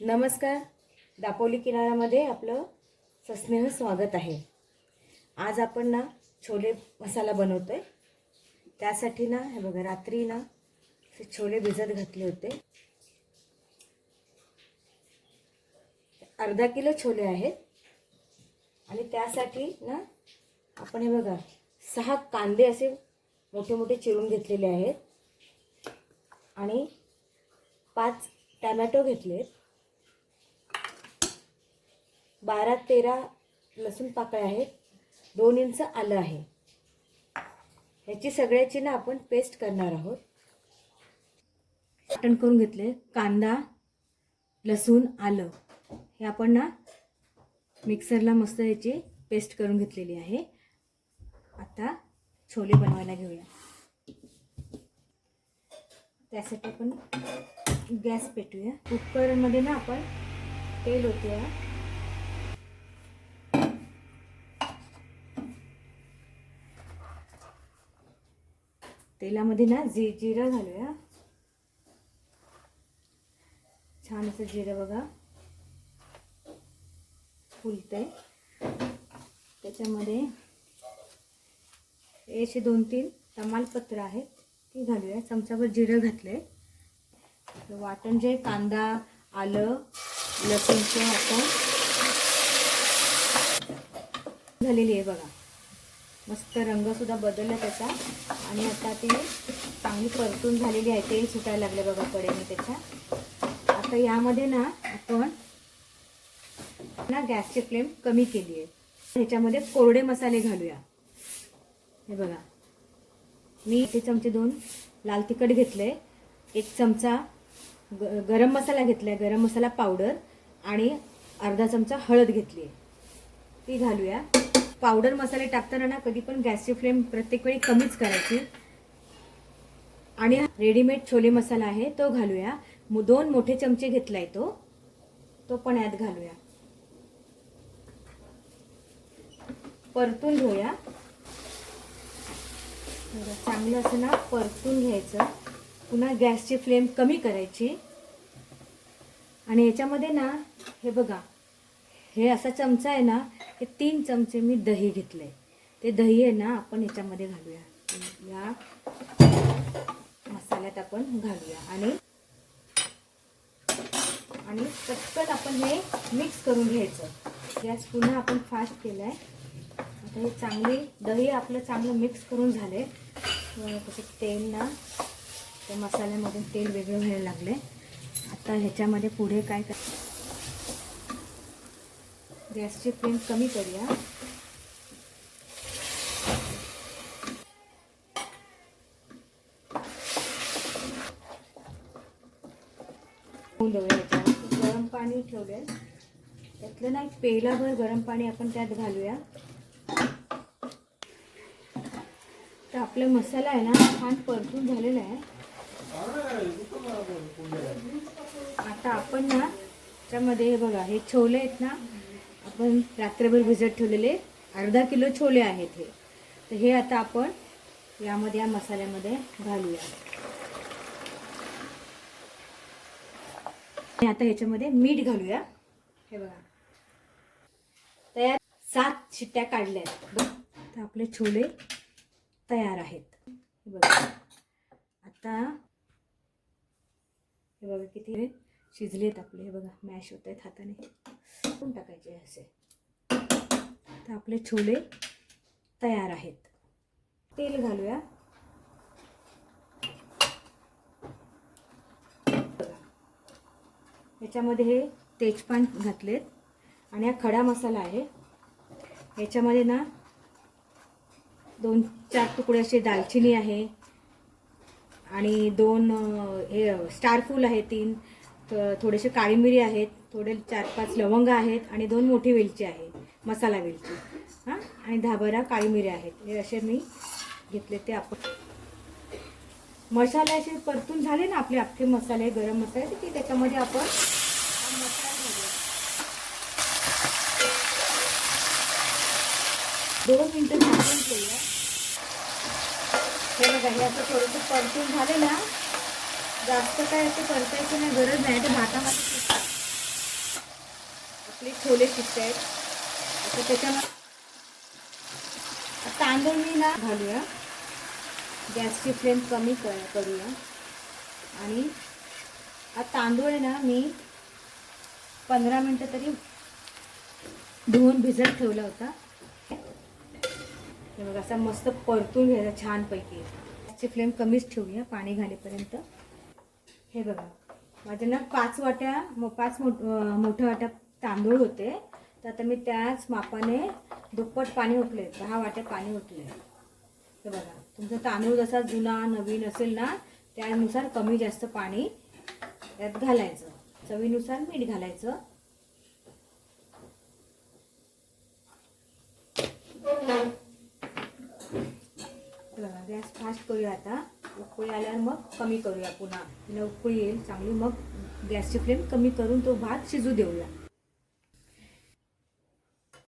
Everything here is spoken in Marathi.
नमस्कार. दापोली किनाऱ्यामध्ये आपलं सस्नेह स्वागत आहे. आज आपण ना छोले मसाला बनवतो आहे त्यासाठी ना हे बघा रात्री ना ते छोले भिजत घातले होते. अर्धा किलो छोले आहेत. आणि त्यासाठी ना आपण हे बघा सहा कांदे असे मोठे मोठे चिरून घेतलेले आहेत. आणि पाच टॅमॅटो घेतलेत. बारा तेरा लसूण पाकळ्या आहेत. दोन इंच आलं आहे. ह्याची सगळ्याची ना आपण पेस्ट करणार आहोत. वाटण करून घेतले. कांदा लसूण आलं. हे आपण ना मिक्सरला मस्त याची पेस्ट करून घेतलेली आहे. आता छोले बनवायला घेऊया. त्यासाठी आपण गॅस पेटूया. कुकरमध्ये ना आपण तेल होते तेलामध्ये ना जी जिरं घालूया. छान असं जिरं बघा. फुलतंय. त्याच्यामध्ये हे असे दोन तीन तमालपत्र आहेत ती घालूया. चमचाभर जिरं घातले वाटण जे कांदा आलं लसूणचं आपण झालेली आहे बघा. मस्त रंगसुद्धा बदलला त्याचा. आणि आता ती चांगली परतून झालेली आहे. तेल सुटायला लागले बघा कडेने त्याच्या. आता यामध्ये ना आपण ना गॅसची फ्लेम कमी केली आहे. ह्याच्यामध्ये कोरडे मसाले घालूया. हे बघा. मी ते चमचे दोन लाल तिखट घेतले एक चमचा ग गरम मसाला घेतला आहे गरम मसाला पावडर आणि अर्धा चमचा हळद घेतली आहे ती घालूया. पावडर मसाले टाकताना ना कधी पण गॅसची फ्लेम प्रत्येक वेळी कमीच करायची. आणि रेडीमेड छोले मसाला आहे तो घालूया. दोन मोठे चमचे घेतलाय तो. तो पण यात घालूया. परतून घेऊया. चांगलं असं ना परतून घ्यायचं. पुन्हा गॅसची फ्लेम कमी करायची. आणि याच्यामध्ये ना हे बघा हे असा चमचा आहे ना हे तीन चमचे मी दही घेतले ते दही आहे ना आपण ह्याच्यामध्ये घालूया. या मसाल्यात आपण घालूया. आणि आणि पटकन आपण हे मिक्स करून घ्यायचं. गॅस पुन्हा आपण फास्ट केला आहे आता हे चांगली दही आपलं चांगलं मिक्स करून झाले कसं तेल ना त्या मसाल्यामधून तेल वेगळं व्हायला लागले आता ह्याच्यामध्ये पुढे काय कर गॅसची फ्लेम कमी करूया. होऊन देऊया गरम पाणी ठेवलंय. त्यातलं ना एक पेलाभर गरम पाणी आपण त्यात घालूया. तर आपला मसाला आहे ना छान परतून झालेला आहे. आता आपण ना त्याच्यामध्ये हे बघा हे छोले आहेत ना आपण रात्रभर भिजत ठेवलेले अर्धा किलो छोले आहेत हे. तर हे आता आपण यामध्ये या मसाल्यामध्ये घालूया. आणि आता ह्याच्यामध्ये मीठ घालूया. हे बघा. तयार सात शिट्ट्या काढल्या आहेत. बघ तर आपले छोले तयार आहेत. बघा. आता हे बघा किती शिजलेत आपले हे बघा मॅश होत आहेत हाताने. कोण टाकायचे असे? तर आपले छोले तयार आहेत. तेल घालूया. याच्यामध्ये हे तेजपान घातलेत आणि हा खडा मसाला आहे. याच्यामध्ये ना दोन चार तुकडे असे दालचिनी आहे आणि दोन हे स्टारफूल आहे तीन. थोडेसे काळी मिरी आहेत थोडे चार पाच लवंग आहेत आणि दोन मोठी वेलची आहे मसाला वेलची. हां? आणि दहा बारा काळी मिरी आहेत. हे असे मी घेतले ते आपण. मसाले असे परतून झाले ना आपले अख्खे मसाले गरम मसाले ते त्याच्यामध्ये आपण मसाला दोन मिनटं झाकून ठेवूया. हे बघा हे असं थोडंसं परतून झाले ना जास्त काय असं परतायची नाही गरज नाही. ते भातामध्ये आपले छोले शिकत आहेत. आता त्याच्यामध्ये तांदूळ मी ना घालूया. गॅसची फ्लेम कमी कर करूया. आणि हा तांदूळ आहे ना मी पंधरा मिनटं तरी धुवून भिजत ठेवला होता. मग असा मस्त परतून घ्यायचा छानपैकी. गॅसची फ्लेम कमीच ठेवूया पाणी घालेपर्यंत. हे बघा. माझे ना पाच वाट्या पाच मोठ मोठ्या वाट्या तांदूळ होते. तर आता मी त्याच मापाने दुप्पट पाणी ओतले. दहा वाट्या पाणी ओतले. हे बघा. तुमचा तांदूळ जसा जुना नवीन असेल ना त्यानुसार कमी जास्त पाणी त्यात घालायचं. चवीनुसार मीठ घालायचं. बघा. गॅस फास्ट करूया आता. उकळी आल्यावर मग कमी करूया पुन्हा. उकळी येईल चांगली मग गॅसची फ्लेम कमी करून तो भात शिजू देऊया.